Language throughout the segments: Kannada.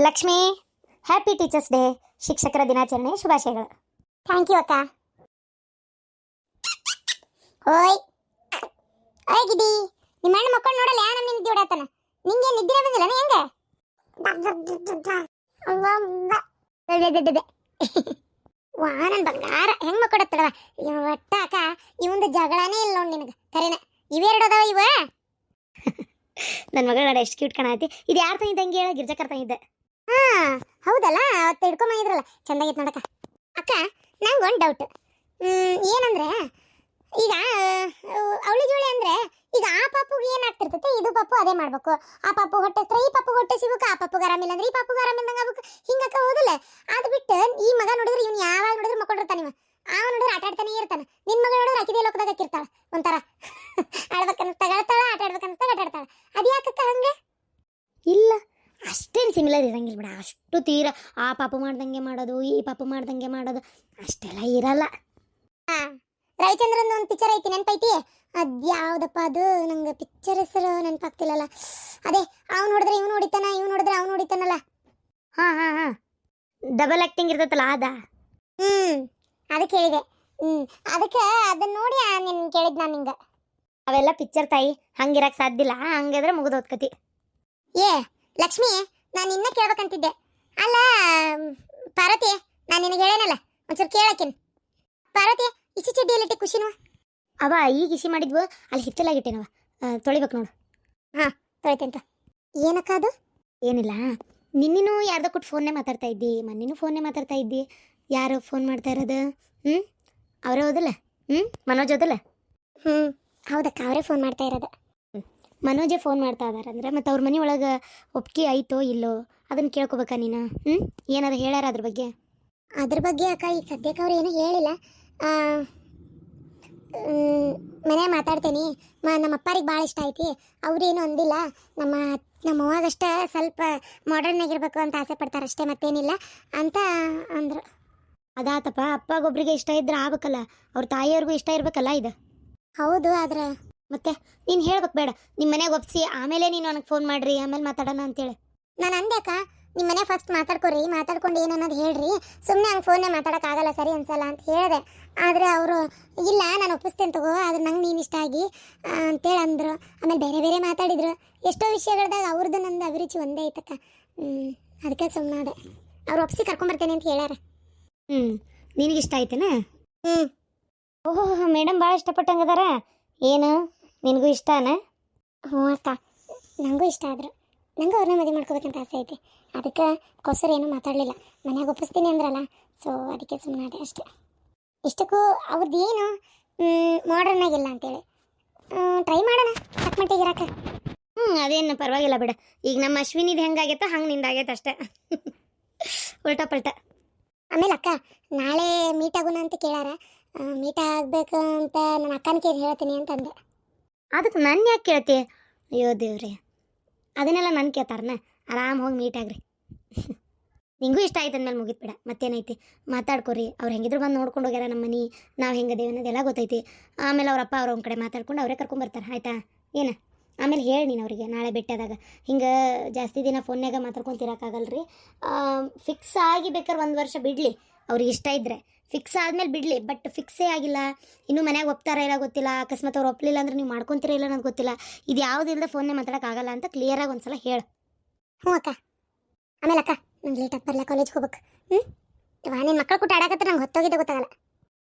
ಲಕ್ಷ್ಮಿ ಹ್ಯಾಪಿ ಟೀಚರ್ಸ್ ಡೇ ಶಿಕ್ಷಕರ ದಿನಾಚರಣೆ ಶುಭಾಶಯಗಳು. ಥ್ಯಾಂಕ್ ಯು ಅಕ್ಕ. ಓಯ್ ಓಯ್ ಗಿಡಿ ನಿಮ್ಮ ಅಣ್ಣ ಮಕ್ಕಳು ನೋಡಲ್ಲ ಯಾ ನಮ್ಮ ನಿದ್ದೆ ಹೊಡತಾನ ನಿಂಗೆ ನಿದ್ದೆ ಬಂದಿಲ್ಲ ಹೆಂಗೆ? ವಾ ನನ್ ಬಂಗಾರ. ಹೆಂಗ್ ಮಕ್ಕಳತ್ತಳವ ಒಟ್ಟ ಅಕ್ಕ ಇವಂದ ಜಗಳನೇ ಇಲ್ಲ ನೋಡಿ ನಿನಗೆ. ಕರೆನ. ಇವೆರಡು ಅದಾವ ಇವ? ನನ್ನ ಮಗಳ ನೋಡಿ ಎಷ್ಟು ಕ್ಯೂಟ್ ಕಾಣತಿ ಇದು ಯಾರು ತಂಗಿದ್ದಂಗೆ ಹೇಳ? ಗಿರ್ಜಕರ್ ತಂಗಿದ್ದೆ ಹಾ, ಹೌದಲ್ಲ? ಅವತ್ತು ಹಿಡ್ಕೊಂಬಂದಿದ್ರಲ್ಲ ಚಂದಾಗಿತ್ತು ನೋಡಕ್ಕ. ಅಕ್ಕ ನಂಗೆ ಒಂದು ಡೌಟ್ ಏನಂದ್ರೆ, ಈಗ, ಅವಳಿ ಜೋಳಿ ಅಂದ್ರೆ, ಈಗ ಆ ಪಾಪುಗೆ ಏನಾಗ್ತಿರ್ತೈತೆ? ಇದು ಪಾಪು, ಅದೇ ಮಾಡ್ಬೇಕು. ಆ ಪಾಪು ಹೊಟ್ಟೆ ಈ ಪಾಪು ಹೊಟ್ಟೆ ಸಿಗ್ಬೇಕು ಆ ಪಾಪುಗೆ ಆರಾಮಿಲ್ಲ ಅಂದ್ರೆ ಈ ಪಾಪುಗೆ ಆರಾಮಿಲ್ದಂಗೆ ಆಗ್ಬೇಕು. ಹಿಂಗಕ್ಕ ಹೋದಲ್ಲ? ಅದು ಬಿಟ್ಟು ಈ ಮಗ ನೋಡಿದ್ರೆ ಇವ್ನು ಯಾವಾಗ ನೋಡಿದ್ರೆ ಮಕ್ಕೊಂಡಿರ್ತಾನೆ ಇವ ಅವ ನೋಡಿದ್ರೆ ಆಟ ಆಡ್ತಾನೆ ಇರ್ತಾನೆ ನಿನ್ ಮಗ ನೋಡಿದ್ರೆ ಅಕಿದೇ ಲೋಕದಾಗ ಹಾಕಿರ್ತಾಳ ಒಂಥರ ಆಡ್ಬೇಕನ್ನಿಸ್ದಾಗ ಆಡ್ತಾಳ ಆಟ ಆಡ್ಬೇಕನ್ನಿಸ್ದಾಗ ಆಟ ಆಡ್ತಾಳ ಅದ್ಯಾಕಕ್ಕ ಹಂಗೆ ಇಲ್ಲ ಅಷ್ಟೇನು ಸಿಮಿಲರ್ ಇರಂಗಿಲ್ಲ ಬಿಡ ಅಷ್ಟು ತೀರ ಆ ಪಾಪ ಮಾಡ್ದಂಗೆ ಮಾಡೋದು ಈ ಪಾಪ ಮಾಡ್ದಂಗೆ ಮಾಡೋದು ಅಷ್ಟೆಲ್ಲ ಇರಲ್ಲ. ರವಿಚಂದ್ರನ್ ಒಂದು ಪಿಕ್ಚರ್ ಐತಿ ನೆನಪೈತಿ? ಅದ್ಯಾವ್ದಪ್ಪ ಅದು? ನಂಗೆ ಪಿಕ್ಚರ್ ಹೆಸರು ನೆನಪಾಗ್ತಿಲ್ಲಲ್ಲ. ಅದೇ ಅವ್ನು ನೋಡಿದ್ರೆ ಇವ್ನು ಹೊಡಿತಾನ ಇವ್ನು ನೋಡಿದ್ರೆ ಅವ್ನು ಹೊಡಿತಾನಲ್ಲ ಹಾ ಹಾ ಹಾ. ಡಬಲ್ ಆಕ್ಟಿಂಗ್ ಇರ್ತೈತಲ್ಲ ಅದ ಹ್ಞೂ ಅದಕ್ಕೆ ಹೇಳಿದೆ. ಹ್ಞೂ ಅದಕ್ಕೆ ಅದನ್ನ ನೋಡಿ ನಿನ್ ಕೇಳಿದ್ ನಾನು ನಿಂಗೆ. ಅವೆಲ್ಲ ಪಿಕ್ಚರ್ ತಾಯಿ ಹಂಗಿರಕ್ಕೆ ಸಾಧ್ಯ ಇಲ್ಲ. ಹಂಗಿದ್ರೆ ಮುಗಿದೋದ್ ಕತಿ ಏ ಲಕ್ಷ್ಮಿ ನಾನು ಇನ್ನ ಕೇಳ್ಬೇಕಂತಿದ್ದೆ. ಅಲ್ಲ ಪಾರ್ವತಿ ನಾನು ನಿನಗೆ ಹೇಳೇನಲ್ಲ ಒಂಚೂರು ಕೇಳಕ್ಕಿನ್. ಪಾರ್ವತಿ ಇಸಿ ಚಡ್ಡಿಯಲ್ಲಿಟ್ಟೆ ಖುಷಿನವ ಅವ ಈಗ ಇಸಿ ಮಾಡಿದ್ವು ಅಲ್ಲಿ ಹಿತ್ತಲಾಗಿಟ್ಟೇನವ. ತೊಳಿಬೇಕು ನೋಡು. ಹಾ ತೊಳಿತಂತ ಏನಕ್ಕ ಅದು? ಏನಿಲ್ಲ ನಿನ್ನಿನೂ ಯಾರ್ದೋ ಕೊಟ್ಟು ಫೋನ್ನೇ ಮಾತಾಡ್ತಾ ಇದ್ದಿ ಮನ್ನಿನೂ ಫೋನ್ನೇ ಮಾತಾಡ್ತಾ ಇದ್ದಿ. ಯಾರು ಫೋನ್ ಮಾಡ್ತಾ ಇರೋದು? ಹ್ಞೂ ಅವರೇ ಹೌದಲ್ಲ? ಹ್ಞೂ ಮನೋಜ್ ಹೋದಲ್ಲ? ಹ್ಞೂ ಹೌದಕ್ಕ ಅವರೇ ಫೋನ್ ಮಾಡ್ತಾ ಇರೋದು. ಮನೋಜೆ ಫೋನ್ ಮಾಡ್ತಾ ಇದಾರೆ ಅಂದ್ರೆ ಮತ್ತು ಅವ್ರ ಮನೆ ಒಳಗೆ ಒಪ್ಪಿಗೆ ಆಯ್ತೋ ಇಲ್ಲೋ ಅದನ್ನು ಕೇಳ್ಕೊಬೇಕಾ ನೀನು? ಹ್ಞೂ ಏನಾದ್ರು ಹೇಳ್ಯಾರ ಅದ್ರ ಬಗ್ಗೆ? ಅದ್ರ ಬಗ್ಗೆ ಅಕ್ಕ ಈಗ ಸದ್ಯಕ್ಕೆ ಅವ್ರು ಏನೂ ಹೇಳಿಲ್ಲ. ಮನೆ ಮಾತಾಡ್ತೇನೆ. ಮ ನಮ್ಮ ಅಪ್ಪಾರಿಗೆ ಭಾಳ ಇಷ್ಟ ಐತಿ. ಅವ್ರೇನು ಅಂದಿಲ್ಲ. ನಮ್ಮ ನಮ್ಮ ಅವಾಗಷ್ಟೇ ಸ್ವಲ್ಪ ಮಾಡರ್ನ್ ಆಗಿರ್ಬೇಕು ಅಂತ ಆಸೆ ಪಡ್ತಾರೆ ಅಷ್ಟೇ ಮತ್ತೇನಿಲ್ಲ ಅಂತ ಅಂದ್ರು. ಅದಾತಪ್ಪ ಅಪ್ಪಗೊಬ್ರಿಗೆ ಇಷ್ಟ ಇದ್ರೆ ಆಗ್ಬೇಕಲ್ಲ. ಅವ್ರ ತಾಯಿಯವ್ರಿಗೂ ಇಷ್ಟ ಇರ್ಬೇಕಲ್ಲ ಇದು? ಹೌದು ಆದ್ರೆ ಮತ್ತೆ ನೀನು ಹೇಳ್ಬೇಕು ಬೇಡ. ನಿಮ್ಮ ಮನೆಗೆ ಒಪ್ಸಿ ಆಮೇಲೆ ನೀನು ನನಗೆ ಫೋನ್ ಮಾಡ್ರಿ ಆಮೇಲೆ ಮಾತಾಡೋಣ ಅಂತೇಳಿ. ನಾನು ಅಂದ್ಯಾಕ ನಿಮ್ಮ ಮನೆ ಫಸ್ಟ್ ಮಾತಾಡ್ಕೊರಿ ಮಾತಾಡ್ಕೊಂಡು ಏನನ್ನೋದು ಹೇಳ್ರಿ. ಸುಮ್ಮನೆ ಹಂಗೆ ಫೋನ್ನೇ ಮಾತಾಡೋಕ್ಕಾಗಲ್ಲ ಸರಿ ಅನ್ಸಲ್ಲ ಅಂತ ಹೇಳಿದೆ. ಆದರೆ ಅವರು ಇಲ್ಲ ನಾನು ಒಪ್ಪಿಸ್ತೇನೆ ತಗೋ ಆದ್ರೆ ನಂಗೆ ನೀನು ಇಷ್ಟ ಆಗಿ ಅಂತೇಳಿ ಅಂದರು. ಆಮೇಲೆ ಬೇರೆ ಬೇರೆ ಮಾತಾಡಿದ್ರು. ಎಷ್ಟೋ ವಿಷಯಗಳ್ದಾಗ ಅವ್ರದ್ದು ನಂದು ಅಭಿರುಚಿ ಒಂದೇ ಐತಕ್ಕ. ಹ್ಞೂ ಅದಕ್ಕೆ ಸುಮ್ಮನಾದೆ ಅವ್ರು ಒಪ್ಸಿ ಕರ್ಕೊಂಬರ್ತೇನೆ ಅಂತ ಹೇಳ್ಯಾರ. ಹ್ಞೂ ನಿನಗಿಷ್ಟ ಆಯ್ತೇನೆ? ಹ್ಞೂ ಓಹೋ ಮೇಡಮ್ ಭಾಳ ಇಷ್ಟಪಟ್ಟಂಗದಾರ ಏನು? ನಿನಗೂ ಇಷ್ಟನಾ? ಹ್ಞೂ ಅಕ್ಕ ನನಗೂ ಇಷ್ಟ ಆದರು. ನನಗೂ ಅವ್ರನ್ನ ಮದುವೆ ಮಾಡ್ಕೋಬೇಕಂತ ಆಸೆ ಐತಿ. ಅದಕ್ಕೆ ಕೊಸರು ಏನೂ ಮಾತಾಡಲಿಲ್ಲ. ಮನೆಯಾಗ ಒಪ್ಪಿಸ್ತೀನಿ ಅಂದ್ರಲ್ಲ. ಸೊ ಅದಕ್ಕೆ ಸುಮ್ಮನಾದೆ ಅಷ್ಟೇ. ಇಷ್ಟಕ್ಕೂ ಅವ್ರದ್ದು ಏನು ಮಾಡ್ರನ್ ಆಗಿಲ್ಲ ಅಂತೇಳಿ. ಟ್ರೈ ಮಾಡೋಣ. ತಕ್ಕ ಮಟ್ಟಿಗೆ ಇರಕ್ಕೆ. ಹ್ಞೂ ಅದೇನು ಪರವಾಗಿಲ್ಲ ಬಿಡ. ಈಗ ನಮ್ಮ ಅಶ್ವಿನಿದು ಹೆಂಗಾಗೈತೆ ಹಂಗೆ ನಿಂದಾಗೈತೆ ಅಷ್ಟೇ. ಉಲ್ಟಾ ಪಲ್ಟ. ಆಮೇಲೆ ಅಕ್ಕ ನಾಳೆ ಮೀಟ್ ಆಗೋಣ ಅಂತ ಕೇಳಾರ. ಮೀಟ್ ಆಗಬೇಕು ಅಂತ ನನ್ನ ಅಕ್ಕನ ಕೇಳಿ ಹೇಳ್ತೀನಿ ಅಂತ ಅಂದೆ ಅದಕ್ಕೆ ನನ್ನ ಯಾಕೆ ಕೇಳ್ತಿ? ಅಯ್ಯೋ ದೇವ್ರಿ. ಅದನ್ನೆಲ್ಲ ನನ್ನ ಕೇಳ್ತಾರನ ಆರಾಮ್ ಹೋಗಿ ಮೀಟ್ ಆಗ್ರಿ. ನಿಂಗೂ ಇಷ್ಟ ಆಯ್ತು ಅಂದ್ಮೇಲೆ ಮುಗಿತ್ ಬಿಡ ಮತ್ತೇನೈತಿ? ಮಾತಾಡ್ಕೊರಿ. ಅವ್ರು ಹೆಂಗಿದ್ರು ಬಂದು ನೋಡ್ಕೊಂಡು ಹೋಗ್ಯಾರ ನಮ್ಮ ಮನೆ. ನಾವು ಹೆಂಗದೇವಿ ಅನ್ನೋದೆಲ್ಲ ಗೊತ್ತೈತಿ. ಆಮೇಲೆ ಅವ್ರ ಅಪ್ಪ ಅವ್ರ ಒಂದು ಕಡೆ ಮಾತಾಡ್ಕೊಂಡು ಅವರೇ ಕರ್ಕೊಂಬರ್ತಾರೆ ಆಯ್ತಾ? ಏನು? ಆಮೇಲೆ ಹೇಳಿ ನೀನು ಅವರಿಗೆ ನಾಳೆ ಭೇಟಿಯಾದಾಗ ಹಿಂಗೆ ಜಾಸ್ತಿ ದಿನ ಫೋನ್ಯಾಗ ಮಾತಾಡ್ಕೊಂತಿರಕ್ಕಾಗಲ್ರಿ ಫಿಕ್ಸ್ ಆಗಿ ಬೇಕಾದ್ರೆ ಒಂದು ವರ್ಷ ಬಿಡಲಿ. ಅವ್ರಿಗೆ ಇಷ್ಟ ಇದ್ದರೆ ಫಿಕ್ಸ್ ಆದ್ಮೇಲೆ ಬಿಡಲಿ ಬಟ್ ಫಿಕ್ಸೇ ಆಗಿಲ್ಲ. ಇನ್ನೂ ಮನೆಗೆ ಒಪ್ತಾರ ಇಲ್ಲ ಗೊತ್ತಿಲ್ಲ, ಅಕಸ್ಮಾತ್ ಅವ್ರು ಒಪ್ಪಲಿಲ್ಲ ಅಂದ್ರೆ ನೀವು ಮಾಡ್ಕೊಂತೀರ ಇಲ್ಲ ನನಗೆ ಗೊತ್ತಿಲ್ಲ. ಇದು ಯಾವ್ದು ಇಲ್ಲದೆ ಫೋನ್ನೇ ಮಾತಾಡೋಕ್ಕಾಗಲ್ಲ ಅಂತ ಕ್ಲಿಯರಾಗಿ ಒಂದ್ಸಲ ಹೇಳು. ಹ್ಞೂ ಅಕ್ಕ. ಆಮೇಲೆ ಅಕ್ಕ, ನಂಗೆ ಲೇಟ್ ಆಗಿ ಬರಲ್ಲ ಕಾಲೇಜ್ಗೆ ಹೋಗ್ಬೇಕು. ಹ್ಞೂ ನೀನು ನಿನ್ನ ಮಕ್ಕಳು ಕೂಟ ಆಡಕತ್ತ ನಂಗೆ ಹೊತ್ತೋಗಿದ್ದೆ ಗೊತ್ತಾಗಲ್ಲ.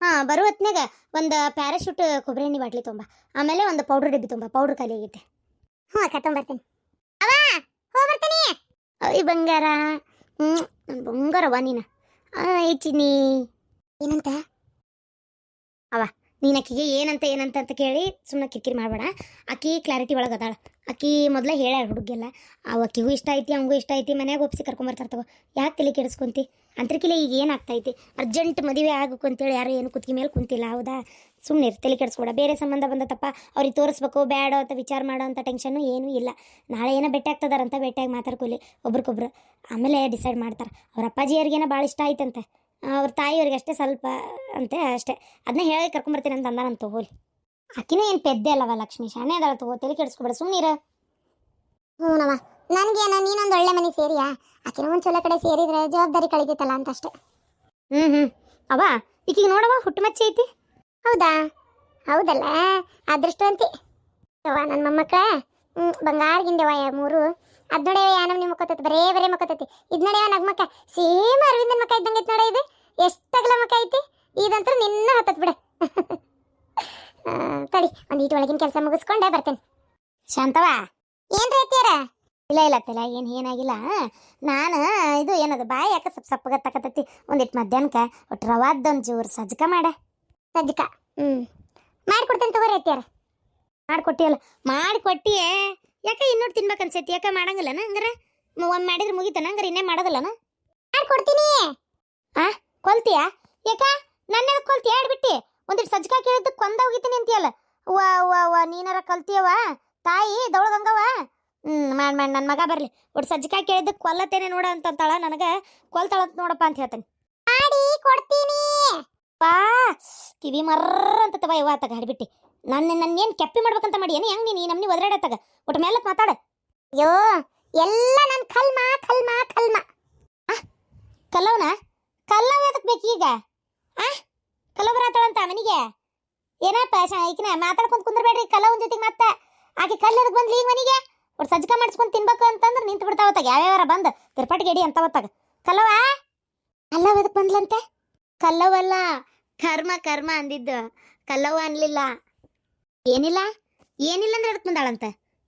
ಹಾಂ, ಬರೋ ಹೊತ್ನಾಗ ಒಂದು ಪ್ಯಾರಾಶೂಟ್ ಕೊಬ್ಬರಿ ಎಣ್ಣೆ ಬಾಟ್ಲಿ ತುಂಬ. ಆಮೇಲೆ ಒಂದು ಪೌಡ್ರ್ ಡಬ್ಬಿ ತುಂಬ ಪೌಡ್ರ್ ಖಾಲಿ ಆಗೈತೆ. ಹ್ಞೂ ಅಕ್ಕ, ತೊಂಬರ್ತೀನಿ. ಅವ ಹೋಗಿ ಬರ್ತೀನಿ ಅಯ್ಯ ಬಂಗಾರ ಹ್ಞೂ ಬಂಗಾರವ ನೀನು. ಚಿನ್ನಿ. ಏನಂತ? ಅವ ನೀನು ಆಕಿಗೆ ಏನಂತ ಏನಂತ ಅಂತ ಕೇಳಿ ಸುಮ್ಮನೆ ಕಿರಿಕಿರಿ ಮಾಡಬೇಡ. ಆಕಿ ಕ್ಲಾರಿಟಿ ಒಳಗೆ ಅದಾಳ. ಆಕಿ ಮೊದಲೇ ಹೇಳ್ಯಾರ ಹುಡುಗಿಯೆಲ್ಲ. ಆ ಆಕಿಗೂ ಇಷ್ಟ ಐತಿ ಅವಂಗೂ ಇಷ್ಟ ಐತಿ, ಮನ್ಯಾಗ ಒಪ್ಸಿ ಕರ್ಕೊಂಬರ್ತಾರ ತಗೋ. ಯಾಕೆ ತಲೆ ಕೆಡಿಸ್ಕೊಂತಿ? ಅಂತರ್ಕಿಲೆ ಈಗ ಏನಾಗ್ತೈತಿ? ಅರ್ಜೆಂಟ್ ಮದುವೆ ಆಗಬೇಕು ಅಂತೇಳಿ ಯಾರು ಏನು ಕುತ್ತಿಗೆ ಮೇಲೆ ಕುಂತಿಲ್ಲ, ಹೌದಾ? ಸುಮ್ಮನೆ ತಲೆ ಕೆಡಿಸ್ಬೇಡ ಬೇರೆ ಸಂಬಂಧ ಬಂದತ್ತಪ್ಪ ಅವ್ರಿಗೆ ತೋರಿಸ್ಬೇಕು ಬೇಡ ಅಂತ ವಿಚಾರ ಮಾಡೋ ಅಂಥ ಟೆನ್ಷನ್ನು ಏನೂ ಇಲ್ಲ. ನಾಳೆ ಏನೋ ಭೇಟಿ ಆಗ್ತದಾರಂತ, ಭೇಟಿಯಾಗಿ ಮಾತಾಡ್ಕೊಲಿ. ಒಬ್ರಿಗೊಬ್ರು. ಆಮೇಲೆ ಡಿಸೈಡ್ ಮಾಡ್ತಾರೆ. ಅವ್ರ ಅಪ್ಪಾಜಿಯವ್ರಿಗೇನೋ ಭಾಳ ಇಷ್ಟ ಆಯ್ತಂತೆ. ಅವ್ರ ತಾಯಿಯವ್ರಿಗೆ ಅಷ್ಟೇ ಸ್ವಲ್ಪ ಅಂತೆ ಅಷ್ಟೇ. ಅದನ್ನ ಹೇಳಿ ಕರ್ಕೊಂಬರ್ತೀನಿ ಅಂತ ಅಂದಾನಂತ ತಗೋಲಿ ಆಕಿನೂ ಏನು ಪೆದ್ದೆ ಅಲ್ಲವ ಲಕ್ಷ್ಮಿ? ಶಾನೆ ಅದಾಳ ತಗೋ ತಲೆ ಕೆಡಿಸ್ಕೊಬೇಡ ಸುಮ್ಮನಿರ ಹ್ಞೂನವ ನನ್ಗೇನ ನೀನೊಂದು ಒಳ್ಳೆ ಮನೆ ಸೇರಿಯಾ? ಆಕಿನ ಒಂದು ಚಲೋ ಕಡೆ ಸೇರಿದ್ರೆ ಜವಾಬ್ದಾರಿ ಕಳಿತೈತಲ್ಲ ಅಂತ ಅಷ್ಟೇ ಹ್ಞೂ ಹ್ಞೂ ಅವ ಈಕಿಗೆ ನೋಡವ ಹುಟ್ಟು ಮಚ್ಚೆ ಐತಿ? ಹೌದಾ? ಹೌದಲ್ಲ ಅದೃಷ್ಟವಂತಿ. ಯವ್ವ ನನ್ನ ಮೊಮ್ಮಕ್ಕಳ. ಹ್ಞೂ ಬಂಗಾರ ಗಿಂಡೆವ ಮೂರು? ಅದ್ ನೋಡ್ಯವ ಯಾ ನಮ್ನಿ ಮುಖತೈತಿ ಬರೇ ಬರೇ ಮುಖತೈತಿ ಇದ್ ನೋಡ್ಯವ ನಗ್ಮಕ್ಕ ಸೇಮ್ ಅರವಿಂದನ್ ಮಕ್ಕ ಇದ್ದಂಗೆ ಐತಿ ನೋಡ ಇದು. ಎಷ್ಟು ಅಗಲ ಮಕ್ಕ ಐತಿ? ಇದಂತ್ರ ನಿನ್ನ ಹತ್ತತ್ ಬಿಡ. ತಡಿ ಒಂದ್ ಈಟ್ ಒಳಗಿನ ಕೆಲಸ ಮುಗಿಸ್ಕೊಂಡೆ ಬರ್ತೇನೆ. ಶಾಂತವ ಏನ್ ರೀತಿಯಾರ ಇಲ್ಲ ಇಲ್ಲ ತಲ ಏನು ಏನಾಗಿಲ್ಲ. ನಾನು ಇದು ಏನದು ಬಾಯಿ ಯಾಕೆ ಸಪ್ ಸಪ್ಪಗತ್ತಕತ್ತೈತಿ ಒಂದಿಟ್ಟು ಮಧ್ಯಾಹ್ನಕ್ಕೆ ಒಟ್ಟು ರವಾದ್ದೊಂದು ಜೋರು ಸಜ್ಜಕ ಮಾಡ. ಸಜ್ಜಕ ಹ್ಞೂ ಮಾಡ್ಕೊಡ್ತೇನೆ ತಗೋರಿ ಅತ್ತಿಯರ. ಮಾಡಿಕೊಟ್ಟಿಯಲ್ಲ? ಮಾಡಿಕೊಟ್ಟಿಯೇ? ಯಾಕೆ ಇನ್ನೊಟ್ಟು ತಿನ್ಬೇಕು ಅನ್ಸೈತಿ ಯಾಕೆ ಮಾಡಂಗಿಲ್ಲನ ಹಂಗಾರೆ? ಒಂದು ಮಾಡಿದ್ರೆ ಮುಗಿತಾನ? ಹಂಗಾರೆ ಇನ್ನೇ ಮಾಡೋದಿಲ್ಲನ? ಆ ಕೊಲ್ತೀಯ? ಯಾಕ? ನನ್ನ ಕೊಲ್ತೀಯ? ಆಡ್ಬಿಟ್ಟಿ ಒಂದಿಟ್ಟು ಸಜ್ಜಕ ಕೇಳಿದ್ದು ಕೊಂದ ಹೋಗಿತೀನಿ ಅಂತೀಯಲ್ಲ. ವಾ ವಾ ವಾ ನೀನಾರ ಕಲ್ತಿಯವ? ತಾಯಿ ದೌಳಗಂಗವ ಹ್ಮ್ ಮಾಡ್ ಮಾಡ್ ನನ್ನ ಮಗ ಬರ್ಲಿ. ಒಟ್ಟು ಸಜ್ಜಕ ಕೇಳಿದ್ದು ಕೊಲ್ಲತ್ತೇನೆ ನೋಡ ಅಂತಂತಾಳ ನನಗ. ಕೊಲ್ತಾಳಂತ ನೋಡಪ್ಪ ಅಂತ ಹೇಳ್ತಾನೆ. ಮಾಡಿ ಕೊಡ್ತೀನಿ. ಪಾ ಕಿವಿ ಮರ್ರ ಅಂತ ತವ ಯವ್ವ ತಗ ಹಾಡ್ಬಿಟ್ಟಿ ನನ್ನ ನನ್ನೇನು ಕೆಪ್ಪಿ ಮಾಡ್ಬೇಕಂತ ಮಾಡಿ ಏನು ಹೆಂಗ್ ನೀನು ನಮ್ಮನಿ ಒದರಾಡತ್ತಾಗ? ಒಟ್ಟು ಮೇಲಕ್ಕೆ ಮಾತಾಡ. ಅಯ್ಯೋ ಎಲ್ಲ ನನ್ನ ಕಲ್ಮ ಕಲ್ಮ ಕಲ್ಮ. ಕಲ್ಲವನ? ಕಲ್ಲವ ಎದಕ್ ಬೇಕು ಈಗ? ಆ ಕಲ್ಲವ ಬರತ್ತಾಳಂತ ಮನಿಗೆ? ಏನಪ್ಪ ಈಕಿನ ಮಾತಾಡ್ಕೊಂತ ಕುಂದ್ರಬೇಡ್ರಿ ಕಲ್ಲವನ್ ಜೊತೆಗೆ ಮತ್ತೆ? ಆಕೆ ಕಲ್ಲು ಎದಕ್ ಬಂದ್ಲಿ ಈಗ ಮನಿಗೆ? ಒಟ್ಟು ಸಜ್ಕ ಮಾಡ್ಸ್ಕೊಂಡು ತಿನ್ಬೇಕು ಅಂತಂದ್ರೆ ನಿಂತು ಬಿಡ್ತಾವತ್ತಾಗ ಯಾವ್ಯಾವ ಬಂದು? ತಿರ್ಪಟ್ಟಿ ಗೆಡಿ ಅಂತವತ್ತಾಗ ಕಲ್ಲವ ಕಲ್ಲವ ಎದಕ್ ಬಂದ್ಲಂತೆ? ಕಲ್ಲವಲ್ಲ ಕರ್ಮ ಕರ್ಮ ಅಂದಿದ್ದು. ಕಲ್ಲವ ಅನ್ಲಿಲ್ಲ. ಏನಿಲ್ಲ? ಏನಿಲ್ಲ ಅಂದ್ರೆ ಅದಕ್ಕೆ ಬಂದಾಳಂತ.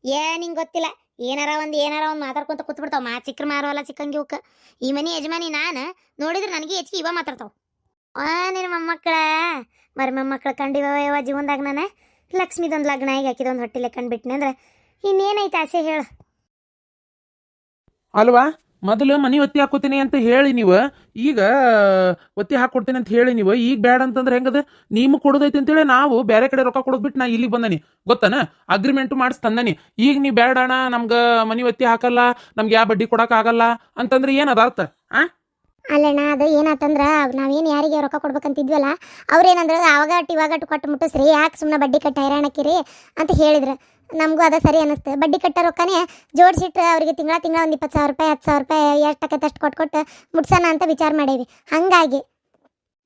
ಏನ್ ನಿಂಗೆ ಗೊತ್ತಿಲ್ಲ. ಏನಾರ ಒಂದು ಏನಾರ ಒಂದು ಮಾತಾಡ್ಕೊಂತ ಕೂತ್ಬಿಡ್ತಾವ. ಮಾ ಚಿಕ್ರ ಮಾರವಲ್ಲ ಚಿಕ್ಕಂಗಿ ಇವಕ್ಕೆ ಈ ಮನೆ ಯಜಮಾನಿ ನಾನು, ನೋಡಿದ್ರೆ ನನಗೆ ಹೆಚ್ಚಿಗೆ ಇವ ಮಾತಾಡ್ತಾವ. ಆ ನಿನ್ನ ಮೊಮ್ಮಕ್ಕಳ. ಮರಿ ಮೊಮ್ಮಕ್ಕಳ ಕಂಡಿವ ಯಾವ ಜೀವನದಾಗ ನಾನು. ಲಕ್ಷ್ಮಿದೊಂದು ಲಗ್ನ ಈಗ ಹಾಕಿದೊಂದು ಹೊಟ್ಟಿಲೆ ಕಂಡುಬಿಟ್ನೆ ಅಂದ್ರೆ ಇನ್ನೇನೈತೆ ಆಸೆ ಹೇಳು. ಅಲ್ವಾ? ಮೊದಲು ಮನೆ ಒತ್ತಿ ಹಾಕೋತೀನಿ ಅಂತ ಹೇಳಿ ನೀವು, ಈಗ ಒತ್ತಿ ಹಾಕೊಡ್ತೀನಿ ಅಂತ ಹೇಳಿ ನೀವು, ಈಗ ಬ್ಯಾಡ ಅಂತಂದ್ರೆ ಹೆಂಗದ? ನೀವು ಕೊಡೋದೈತಿ ಅಂತೇಳಿ ನಾವು ಬೇರೆ ಕಡೆ ರೊಕ್ಕ ಕೊಡೋದ್ಬಿಟ್ಟು ನಾ ಇಲ್ಲಿಗೆ ಬಂದನಿ. ಗೊತ್ತಾನ? ಅಗ್ರಿಮೆಂಟ್ ಮಾಡಿಸ್ ತಂದನಿ. ಈಗ ನೀವು ಬೇಡ ಅಣ್ಣ ನಮ್ಗೆ ಮನೆ ಒತ್ತಿ ಹಾಕಲ್ಲ, ನಮ್ಗೆ ಯಾವ ಬಡ್ಡಿ ಕೊಡಕ್ ಆಗಲ್ಲ ಅಂತಂದ್ರೆ ಏನದ ಅರ್ಥ? ಆ? ಅಲ್ಲಣ್ಣ, ಅದು ಏನಾತಂದ್ರೆ, ನಾವೇನು ಯಾರಿಗೆ ರೊಕ್ಕ ಕೊಡ್ಬೇಕಂತಿದ್ವಲ್ಲ, ಅವ್ರೇನಂದ್ರೆ ಅವಾಗಟ್ಟು ಇವಾಗಟ್ಟು ಕೊಟ್ಟು ಮುಟ್ಟಿಸ್ರಿ, ಯಾಕೆ ಸುಮ್ಮನೆ ಬಡ್ಡಿ ಕಟ್ಟ ಹೈರಾಣಕ್ಕಿರಿ ಅಂತ ಹೇಳಿದ್ರು. ನಮಗೂ ಅದ ಸರಿ ಅನಿಸ್ತು. ಬಡ್ಡಿ ಕಟ್ಟ ರೊಕ್ಕನೇ ಜೋಡಿಸಿಟ್ಟು ಅವರಿಗೆ ತಿಂಗಳ ತಿಂಗಳ ಒಂದು ಇಪ್ಪತ್ತು ಸಾವಿರ ರೂಪಾಯಿ, ಹತ್ತು ಸಾವಿರ ರೂಪಾಯಿ ಎಷ್ಟು ಅಷ್ಟು ಕೊಟ್ಟು ಕೊಟ್ಟು ಮುಟ್ಸೋಣ ಅಂತ ವಿಚಾರ ಮಾಡೇವಿ. ಹಂಗಾಗಿ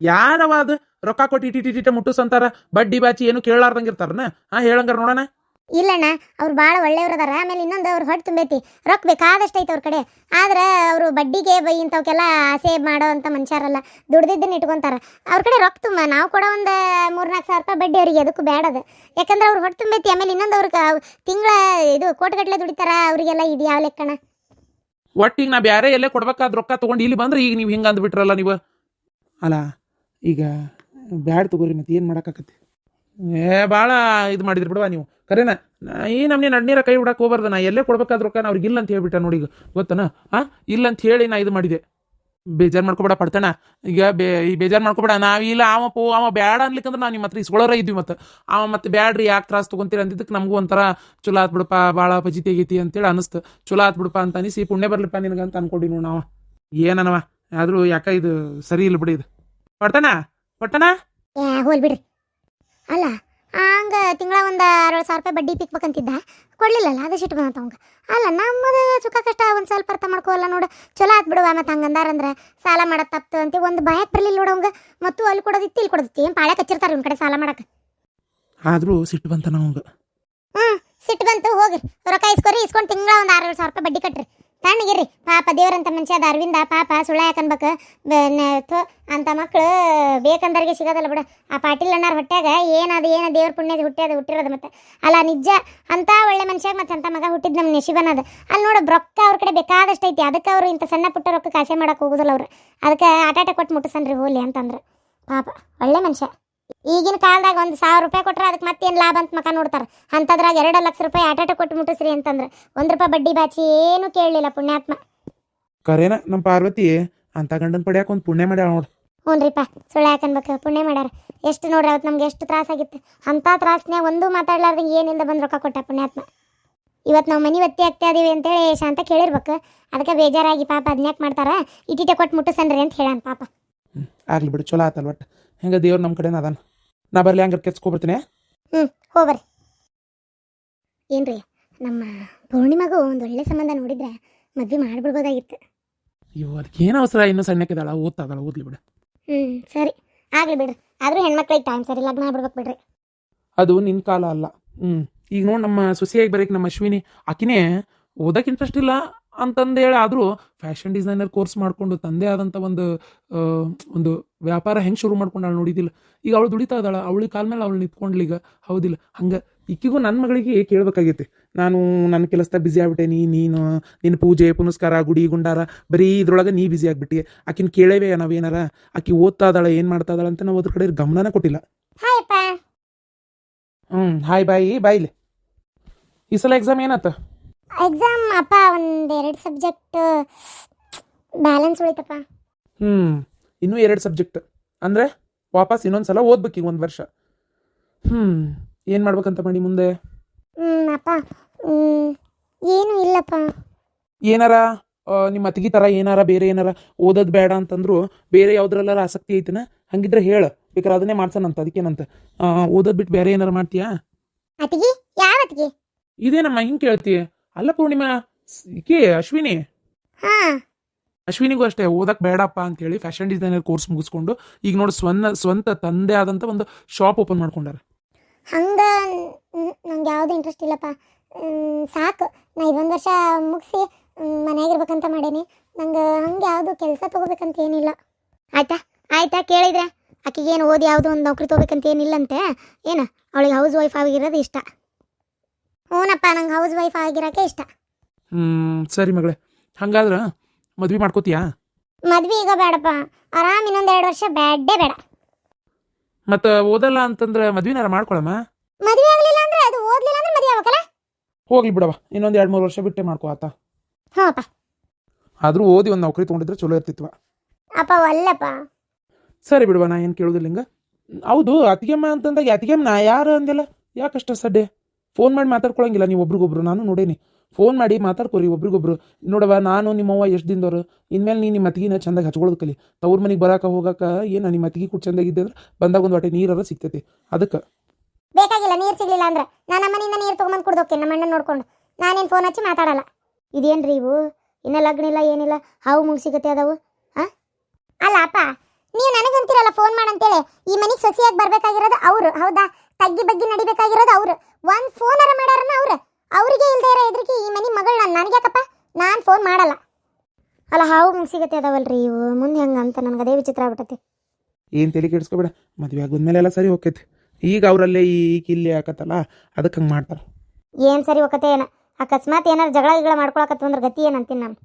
ಯಾರವ ಅದು ರೊಕ್ಕ ಕೊಟ್ಟು ಇಟಿ ಮುಟ್ಟಿಸ್ ಅಂತಾರ ಬಡ್ಡಿ ಬಾಚಿ ಏನು ಕೇಳಾರ್ದಂಗ ಇರ್ತಾರನ ಹಾ, ಹೇಳಂಗಾರ ನೋಡೋಣ. ಇಲ್ಲಣ್ಣ ಅವ್ರು ಭಾಳ ಒಳ್ಳೆಯವ್ರು ಅದಾರ ಆಮೇಲೆ ಇನ್ನೊಂದು ಅವ್ರು ಹೊಟ್ಟೆ ತುಂಬೈತಿ. ರೊಕ್ಕ ಬೇಕಾದಷ್ಟು ಐತೆ ಅವ್ರ ಕಡೆ. ಆದ್ರೆ ಅವರು ಬಡ್ಡಿಗೆ ಬೈ ಇಂಥವಕ್ಕೆಲ್ಲ ಆಸೆ ಮಾಡೋ ಅಂತ ಮನುಷ್ಯರಲ್ಲ ದುಡ್ದಿದ್ದನ್ನ ಇಟ್ಕೊಂತಾರ. ಅವ್ರ ಕಡೆ ರೊಕ್ಕ ತುಂಬ ನಾವು ಕೊಡೋ ಒಂದು ಮೂರ್ನಾಲ್ಕು ಸಾವಿರ ರೂಪಾಯಿ ಬಡ್ಡಿ ಅವರಿಗೆ ಅದಕ್ಕೂ ಬೇಡದು ಯಾಕಂದ್ರೆ ಅವ್ರು ಹೊಟ್ಟೆ ತುಂಬೈತಿ ಆಮೇಲೆ ಇನ್ನೊಂದು ಅವ್ರಿಗೆ ತಿಂಗಳ ಇದು ಕೋಟಿಗಟ್ಟಲೆ ದುಡಿತಾರ ಅವರಿಗೆಲ್ಲ ಇದು ಯಾವ ಲೆಕ್ಕಣ? ಒಟ್ಟಿಗೆ ನಾ ಬ್ಯಾರೆ ಎಲ್ಲೇ ಕೊಡ್ಬೇಕಾದ ರೊಕ್ಕ ತೊಗೊಂಡು ಇಲ್ಲಿ ಬಂದ್ರೆ ಈಗ ನೀವು ಹಿಂಗೆ ಅಂದ್ಬಿಟ್ರಲ್ಲ ನೀವು? ಅಲ್ಲ ಈಗ ಬ್ಯಾಡ್ ತಗೋರಿ ಮತ್ತೆ ಏನು ಮಾಡೋಕ್ಕಾಗತ್ತೆ ಏ ಭಾಳ ಇದು ಮಾಡಿದ್ರಿ ಬಿಡವಾ ನೀವು. ಕರೆನ ಈ ನಮ್ಮನೆ ನಡ್ನೀರ ಕೈ ಬಿಡಕ್ಕೆ ಹೋಗ್ಬಾರ್ದು, ನಾ ಎಲ್ಲೇ ಕೊಡ್ಬೇಕಾದ ರೊಕ್ಕ ನಾ ಅವ್ರಿಗೆ ಇಲ್ಲ ಅಂತ ಹೇಳ್ಬಿಟ್ಟ ನೋಡಿ ಗೊತ್ತನ? ಆ? ಇಲ್ಲ ಅಂತ ಹೇಳಿ ನಾ ಇದು ಮಾಡಿದೆ. ಬೇಜಾರು ಮಾಡ್ಕೊಬೇಡ ಪಡ್ತಾನ ಈಗ ಬೇ, ಈ ಬೇಜಾರು ಮಾಡ್ಕೊಬೇಡ. ನಾವು ಇಲ್ಲ ಅವ ಪೋ ಅವ ಬ್ಯಾಡ ಅನ್ಲಿಕ್ಕಂದ್ರೆ ನಾವು ನಿಮ್ಮ ಹತ್ರ ಇಸ್ಕೊಳ್ಳೋರ ಇದ್ವಿ ಮತ್ತೆ. ಅವ ಮತ್ತೆ ಬ್ಯಾಡ್ರಿ, ಯಾಕೆ ತ್ರಾಸ ತೊಗೊಂತೀರಿ ಅಂದಿದ್ದಕ್ಕೆ ನಮಗೂ ಒಂಥರ ಚಲೋ ಆತ್ ಬಿಡಪ್ಪ ಭಾಳ ಫಜಿತಿ ಆಗೈತಿ ಅಂತೇಳಿ ಅನಿಸ್ತು. ಚಲೋ ಆತ್ ಬಿಡಪ್ಪ ಅಂತ ಅನಿಸಿ ಪುಣ್ಯ ಬರ್ಲಿಪ್ಪ ನಿನಗಂತ ಅನ್ಕೊಂಡಿ ನೋಡು ನಾವು. ಏನನವ? ಆದರೂ ಯಾಕ ಇದು ಸರಿ ಇಲ್ಲ ಬಿಡಿ ಇದು. ಪಡ್ತಾನ ಪಡ್ತಾನ ಹೋಲ್ ಬಿಡ್ರಿ. ಅಲ್ಲ ಹಂಗ ತಿಂಗಳ ಒಂದು ಅರವತ್ತು ಸಾವಿರ ರೂಪಾಯಿ ಬಡ್ಡಿ ಪಿಕ್ಬೇಕಂತಿದ್ದ ಕೊಡಲಿಲ್ಲಲ್ಲ ಅದು ಸಿಟ್ಟು ಬಂದ ಅವಂಗ. ಅಲ್ಲ ನಮ್ಮದು ಸುಖ ಕಷ್ಟ ಒಂದು ಸ್ವಲ್ಪ ಅರ್ಥ ಮಾಡ್ಕೋಲ್ಲ ನೋಡು. ಚಲೋ ಆತ್ ಬಿಡುವ ಮತ್ತೆ ಹಂಗಂದಾರಂದ್ರೆ ಸಾಲ ಮಾಡೋದು ತಪ್ಪು ಅಂತ. ಒಂದು ಭಯಕ್ಕೆ ಬರಲಿಲ್ಲ ನೋಡು ಅವಂಗೆ. ಮತ್ತು ಅಲ್ಲಿ ಕೊಡೋದಿತ್ತು ಇಲ್ಲಿ ಕೊಡೋದಿತ್ತು ಏನು ಪಾಳೆ ಕಚ್ಚಿರ್ತಾರೆ ಇವ್ನ ಕಡೆ ಸಾಲ ಮಾಡಕ್ಕೆ ಆದರೂ ಸಿಟ್ಟು ಬಂತ ನಮಗೆ. ಹ್ಞೂ ಸಿಟ್ಟು ಬಂತು ಹೋಗಿ. ರೊಕ್ಕ ಇಸ್ಕೊರಿ ಇಸ್ಕೊಂಡು ತಿಂಗಳ ಒಂದು ಆರು ಸಾವಿರ ರೂಪಾಯಿ ಬಡ್ಡಿ ಕಟ್ರಿ. ತಣ್ಣಗಿರ್ರಿ ಪಾಪ ದೇವ್ರಂತ ಮನುಷ್ಯ ಅದ, ಅರವಿಂದ, ಪಾಪ ಸುಳ್ಳ ಯಾಕನ್ಬೇಕ? ಅಂತ ಮಕ್ಕಳು ಬೇಕಂದರಿಗೆ ಸಿಗೋದಲ್ಲ ಬಿಡ. ಆ ಪಾಟೀಲ್ ಅಣ್ಣಾರ ಹೊಟ್ಟ್ಯಾಗ ಏನದ ಏನು ದೇವ್ರ ಪುಣ್ಯದ ಹುಟ್ಟ್ಯದ ಹುಟ್ಟಿರೋದು ಮತ್ತೆ. ಅಲ್ಲ ನಿಜ ಅಂತ ಒಳ್ಳೆ ಮನುಷ್ಯಾಗ ಮತ್ತೆ ಅಂತ ಮಗ ಹುಟ್ಟಿದ್ ನಮ್ಮ ನಿಶಿಬನದ ಅಲ್ಲಿ ನೋಡು, ರೊಕ್ಕ ಅವ್ರ ಕಡೆ ಬೇಕಾದಷ್ಟು ಐತಿ. ಅದಕ್ಕೆ ಅವರು ಇಂಥ ಸಣ್ಣ ಪುಟ್ಟ ರೊಕ್ಕ ಕಾಸೆ ಮಾಡಕ್ಕೆ ಹೋಗುದಿಲ್ಲ ಅವ್ರು. ಅದಕ್ಕೆ ಆಟಾಟ ಕೊಟ್ಟು ಮುಟ್ಟಿಸನ್ರಿ ಹೋಲಿ ಅಂತಂದ್ರೆ. ಪಾಪ, ಒಳ್ಳೆ ಮನುಷ್ಯ. ಈಗಿನ ಕಾಲದಾಗ ಒಂದು ಸಾವಿರ ರೂಪಾಯಿ ಕೊಟ್ರೆ ಅದಕ್ಕೆ ಮತ್ತೇನು ಲಾಭ ಅಂತ ಮಕ ನೋಡ್ತಾರೆ. ಅಂಥದ್ರಾಗ ಎರಡು ಲಕ್ಷ ರೂಪಾಯಿ ಆಟಾಟ ಕೊಟ್ಟು ಮುಟ್ಟಿಸ್ರಿ ಅಂತಂದ್ರೆ ಒಂದು ರೂಪಾಯಿ ಬಡ್ಡಿ ಬಾಚಿ ಏನು ಕೇಳಲಿಲ್ಲ ಪುಣ್ಯಾತ್ಮ. ಕರೇನ ನಮ್ಮ ಪಾರ್ವತಿ ಅಂತ ಗಂಡನ ಪಡ್ಯಾಕ ಒಂದು ಪುಣ್ಯ ಮಾಡ್ಯಾಳ ನೋಡು. ಹ್ಞೂನ್ರಿಪ್ಪ ಸುಳ್ಳು ಯಾಕನ್ಬೇಕು ಪುಣ್ಯ ಮಾಡ್ಯಾರ. ಎಷ್ಟು ನೋಡ್ರಿ ಅವತ್ತು ನಮ್ಗೆ ಎಷ್ಟು ತ್ರಾಸಾಗಿತ್ತು ಅಂಥ ತ್ರಾಸನ್ಯಾಗ ಒಂದು ಮಾತಾಡ್ಲಾರ್ದಂಗೆ ಏನಿಂದ ಬಂದು ರೊಕ್ಕ ಕೊಟ್ಟ ಪುಣ್ಯಾತ್ಮ. ಇವತ್ತು ನಾವು ಮನೆ ಒತ್ತಿ ಆಗ್ತಾ ಇದೀವಿ ಅಂತೇಳಿ ಶಾಂತ ಕೇಳಿರ್ಬೇಕು. ಅದಕ್ಕೆ ಬೇಜಾರಾಗಿ ಪಾಪ ಅದ್ನ್ಯಾಕೆ ಮಾಡ್ತಾರ. ಇಟ್ಟಿಟ್ಟೆ ಕೊಟ್ಟು ಮುಟ್ಟಿಸನ್ರಿ ಅಂತ ಹೇಳಾನ ಪಾಪ. ಹ್ಞೂ ಆಗ್ಲಿ ಬಿಡು ಚಲೋ ಆತಲ್ ಒಟ್ಟು. ಹೆಂಗ ದೇವ್ರು ನಮ್ಮ ಕಡೆನ ಅದಾನ? ನಾ ಬರ್ಲಿ ಹಂಗಾರೆ ಕೆಚ್ಕೊಬರ್ತೀನಿ ಹ್ಞೂ ಹೋಗ್ಬರ್ರಿ ಏನ್ರಿ ನಮ್ಮ ಪೂರ್ಣಿಮಾಗೂ ಒಂದು ಒಳ್ಳೆ ಸಂಬಂಧ ನೋಡಿದ್ರೆ ಮದ್ವೆ ಮಾಡ್ಬಿಡ್ಬೋದಾಗಿತ್ತು. ಅಯ್ಯೋ ಅದಕ್ಕೆ ಏನು ಅವಸರ? ಇನ್ನೂ ಸಣ್ಣಕ್ಕಿದಾಳ ಓದ್ತಾ ಇದಾಳ ಓದ್ಲಿ ಬಿಡು. ಹ್ಞೂ ಸರಿ. ಆಗಲಿ ಬಿಡ್ರಿ ಆದರೂ ಹೆಣ್ಮಕ್ಳಿಗೆ ಟೈಮ್ ಸರಿ ಲಗ್ನ ಆಗ್ಬಿಡ್ಬೇಕು ಬಿಡ್ರಿ. ಅದು ನಿನ್ನ ಕಾಲ ಅಲ್ಲ. ಹ್ಞೂ ಈಗ ನೋಡಿ ನಮ್ಮ ಸೊಸೆಯಾಗಿ ಬರೀಕ್ ನಮ್ಮ ಅಶ್ವಿನಿ ಆಕಿನೇ ಓದಕ್ಕೆ ಇಂಟ್ರೆಸ್ಟ್ ಇಲ್ಲ ಅಂತಂದು ಹೇಳಿ ಆದರೂ ಫ್ಯಾಷನ್ ಡಿಸೈನರ್ ಕೋರ್ಸ್ ಮಾಡಿಕೊಂಡು ತಂದೆ ಆದಂಥ ಒಂದು ಒಂದು ವ್ಯಾಪಾರ ಹೆಂಗೆ ಶುರು ಮಾಡ್ಕೊಂಡಾಳ ನೋಡಿದಿಲ್ಲ. ಈಗ ಅವಳು ದುಡಿತಾ ಇದ್ದಾಳ ಅವಳಿ ಕಾಲ ಮೇಲೆ ಅವಳು ನಿಂತ್ಕೊಂಡ್ಲಿ ಈಗ. ಹೌದಿಲ್ಲ. ಹಂಗೆ ಈಕಿಗೂ ನನ್ನ ಮಗಳಿಗೆ ಕೇಳಬೇಕಾಗೈತಿ. ನಾನು ನನ್ನ ಕೆಲಸದಾಗ ಬ್ಯುಸಿ ಆಗ್ಬಿಟ್ಟೇನಿ ನೀನು ನಿನ್ನ ಪೂಜೆ ಪುನಸ್ಕಾರ ಗುಡಿ ಗುಂಡಾರ ಬರೀ ಇದ್ರೊಳಗೆ ನೀ ಬ್ಯುಸಿ ಆಗ್ಬಿಟ್ಟಿ ಆಕಿನ ಕೇಳೇವೆ ನಾವೇನಾರ ಆಕಿ ಓದ್ತಾ ಇದ್ದಾಳೆ ಏನು ಮಾಡ್ತಾ ಇದ್ದಾಳೆ ಅಂತ ನಾವು ಅದ್ರ ಕಡೆ ಗಮನನೇ ಕೊಟ್ಟಿಲ್ಲ. ಹ್ಞೂ ಹಾಯ್ ಬಾಯಿ ಬಾಯ್ಲಿ ಈ ಸಲ ಎಕ್ಸಾಮ್ ಏನಾತ? ಎಕ್ಸಾಮ್ ಅಪ್ಪ ಎರಡು ಸಬ್ಜೆಕ್ಟ್ ಬ್ಯಾಲೆನ್ಸ್ ಉಳಿತಪ್ಪ. ಹ್ಞೂ ಇನ್ನೂ ಎರಡು ಸಬ್ಜೆಕ್ಟ್ ಅಂದರೆ ವಾಪಸ್ ಇನ್ನೊಂದು ಸಲ ಓದ್ಬೇಕು ಈಗ ಒಂದು ವರ್ಷ. ಹ್ಞೂ ಏನು ಮಾಡ್ಬೇಕಂತ ಮಾಡಿ ಮುಂದೆ? ಹ್ಞೂ ಅಪ್ಪ ಹ್ಮ್, ಏನೂ ಇಲ್ಲಪ್ಪ. ಏನಾರ ಆ, ನಿಮ್ಮ ಅತ್ತಿಗೆ ಥರ ಏನಾರ ಬೇರೆ ಏನಾರ ಓದೋದು ಬೇಡ ಅಂತಂದ್ರು ಬೇರೆ ಯಾವ್ದ್ರಲ್ಲಾರ ಆಸಕ್ತಿ ಐತನ ಹಂಗಿದ್ರೆ ಹೇಳು. ಬೇಕಾದ್ರೆ ಅದನ್ನೇ ಮಾಡ್ಸೋಣಂತ ಅದಕ್ಕೇನಂತ. ಓದೋದು ಬಿಟ್ಟು ಬೇರೆ ಏನಾರ ಮಾಡ್ತೀಯಾ? ಅತ್ತಿಗೆ? ಯಾವ ಅತ್ತಿಗೆ? ಇದೇನಮ್ಮ ಹಿಂಗೆ ಕೇಳ್ತಿ ಅಲ್ಲ ಪೂರ್ಣಿಮಾ ಈಕೆ ಅಶ್ವಿನಿ? ಹಾಂ. ಅಶ್ವಿನಿಗೂ ಅಷ್ಟೇ ಓದಕ್ ಬೇಡಪ್ಪ ಅಂತೇಳಿ ಫ್ಯಾಷನ್ ಡಿಸೈನರ್ ಕೋರ್ಸ್ ಮುಗಿಸ್ಕೊಂಡು ಈಗ ನೋಡಿ ಸ್ವಂತ ಸ್ವಂತ ತಂದೆ ಆದಂಥ ಒಂದು ಶಾಪ್ ಓಪನ್ ಮಾಡ್ಕೊಂಡಾರೆ. ಹಂಗೆ ನಂಗೆ ಯಾವ್ದು ಇಂಟ್ರೆಸ್ಟ್ ಇಲ್ಲಪ್ಪ. ಸಾಕು. ನಾ ಇದೊಂದು ವರ್ಷ ಮುಗಿಸಿ ಮನೆಯಾಗಿರ್ಬೇಕಂತ ಮಾಡೇನಿ. ನಂಗೆ ಹಂಗೆ ಯಾವುದು ಕೆಲಸ ತೊಗೋಬೇಕಂತ ಏನಿಲ್ಲ. ಆಯ್ತಾ? ಆಯ್ತಾ? ಕೇಳಿದ್ರೆ? ಆಕೆಗೆ ಏನು ಓದಿ ಯಾವುದೋ ಒಂದು ನೌಕರಿ ತೊಗೋಬೇಕಂತ ಏನಿಲ್ಲಂತೆ? ಏನು? ಅವಳಿಗೆ ಹೌಸ್ ವೈಫ್ ಆಗಿರೋದು ಇಷ್ಟ. ಹ್ಞೂನಪ್ಪ ನಂಗೆ ಹೌಸ್ ವೈಫ್ ಆಗಿರಕ್ಕೆ ಇಷ್ಟ. ಹ್ಮ್ ಸರಿ ಮಗಳೇ. ಹಂಗಾದ್ರೆ ಮದ್ವೆ ಮಾಡ್ಕೋತೀಯಾ? ಮದ್ವೆ ಈಗ ಬೇಡಪ್ಪ. ಆರಾಮ್ ಇನ್ನೊಂದು ಎರಡು ವರ್ಷ ಬ್ಯಾಡೇ ಬೇಡ. ಮತ್ತೆ ಓದಲ್ಲ ಅಂತಂದ್ರೆ ಮದ್ವಿನಾರ ಮಾಡ್ಕೊಳಮ್ಮ? ಮದ್ವೆ ಆಗಲಿಲ್ಲ ಅಂದ್ರೆ ಅದು ಓದ್ಲಿಲ್ಲ ಅಂದ್ರೆ ಮದುವೆ ಆಗ್ಬೇಕಲ್ಲ? ಹೋಗ್ಲಿ ಬಿಡವ ಇನ್ನೊಂದು ಎರಡು ಮೂರು ವರ್ಷ ಬಿಟ್ಟೆ ಮಾಡ್ಕೋ ಆತ. ಹ್ಞೂ ಅಪ್ಪ ಆದರೂ ಓದಿ ಒಂದು ನೌಕರಿ ತೊಗೊಂಡಿದ್ರೆ ಚಲೋ ಇರ್ತಿತ್ವ. ಅಪ್ಪ ಒಲ್ಲಪ್ಪ ಸರಿ ಬಿಡುವ ನಾ ಏನು ಕೇಳೋದಿಲ್ಲ ಹಿಂಗೆ ಹೌದು ಅತಿಗೆಮ್ಮ ಅಂತಂದಾಗ ಅತಿಗೆಮ್ಮ ನಾ ಯಾರು ಅಂದಿಲ್ಲ? ಯಾಕಷ್ಟ ಸಡ್ಡೆ? ಫೋನ್ ಮಾಡಿ ಮಾತಾಡ್ಕೊಳಂಗಿಲ್ಲ, ನೀವು ಒಬ್ರಿಗೊಬ್ರು. ನಾನು ನೋಡೇನಿ. ಫೋನ್ ಮಾಡಿ ಮಾತಾಡ್ಕೊರಿ, ಒಬ್ರಿಗೊಬ್ರು. ನೋಡವ ನಾನು ನಿಮ್ಮವ್ವ ಎಷ್ಟು ದಿನದವ್ರು? ಇನ್ಮೇಲೆ ನೀ ನಿಮ್ಮ ಅತ್ತಿಗೆನ ಚಂದಾಗಿ ಹಚ್ಕೊಳ್ಳೋದು ಕಲಿ. ತವ್ರ ಮನೆಗೆ ಬರಾಕ ಹೋಗಾಕ ಏನು, ನಿಮ್ಮ ಅತ್ತಿಗೆ ಕೂಡ ಚಂದಾಗಿದ್ದೆ ಅಂದ್ರೆ ಬಂದಾಗ ಒಂದು ವಾಟೆ ನೀರಾರ ಸಿಗ್ತೈತಿ. ಅದಕ್ಕೆ. ಬೇಕಾಗಿಲ್ಲ, ನೀರು ಸಿಗ್ಲಿಲ್ಲ ಅಂದ್ರೆ ನಾನು ನಮ್ಮನಿಂದ ನೀರು ತೊಗೊಂಬಂದು ಕುಡ್ದೋಕೆ ನಮ್ಮ ಅಣ್ಣ ನೋಡ್ಕೊಂಡು. ನಾನೇನು ಫೋನ್ ಹಚ್ಚಿ ಮಾತಾಡಲ್ಲ. ಇದೇನ್ರಿ ಇವು? ಇನ್ನ ಲಗ್ನ ಇಲ್ಲ, ಏನಿಲ್ಲ? ಹಾವು ಮುಗಿ ಸಿಗತ್ತೆ ಅದಾವು? ಹಾ ಅಲ್ಲ ಅಪ್ಪ, ನೀವು ನನಗಂತೀರಲ್ಲ ಫೋನ್ ಮಾಡಂತೇಳಿ. ಈ ಮನೆಗೆ ಸೊಸಿಯಾಗಿ ಬರಬೇಕಾಗಿರೋದು ಅವರು, ಹೌದಾ? ತಗ್ಗಿ ಬಗ್ಗಿ ನಡಿಬೇಕಾಗಿರೋದು ಅವರು. ಒಂದು ಫೋನರ ಮಾಡ್ಯಾರನ ಅವ್ರು. ಅವರಿಗೆ ಇಲ್ದೇ ಇರೋ ಈ ಮನೆ ಮಗಳು ನಾನು ನನಗ್ಯಾಕಪ್ಪ? ನಾನು ಫೋನ್ ಮಾಡಲ್ಲ. ಅಲ್ಲ ಹಾವು ಸಿಗತ್ತೆ ಅದಾವಲ್ರಿ ಇವು. ಮುಂದೆ ಹೆಂಗೆ ಅಂತ ನನಗೆ ಅದೇ ವಿಚಿತ್ರ ಆಗ್ಬಿಟ್ಟತಿ ಏನು ತಲೆ ಕೆಡಿಸ್ಕೊಬೇಡ. ಮದುವೆ ಆಗೋದ್ಮೇಲೆ ಎಲ್ಲ ಸರಿ ಹೋಗ್ತೈತಿ. ಈಗ ಅವರಲ್ಲೇ ಈಗ ಇಲ್ಲಿ ಹಾಕತ್ತಲ್ಲ ಅದಕ್ಕೆ ಹಂಗೆ ಮಾಡ್ತಾರೆ. ಏನು ಸರಿ ಹೋಗತ್ತೆ ಏನ? ಅಕಸ್ಮಾತ್ ಏನಾರು ಜಗಳ ಗಿಗಳ ಮಾಡ್ಕೊಳಕತ್ತು ಅಂದ್ರೆ ಗತಿ ಏನಂತೀನಿ ನಾನು.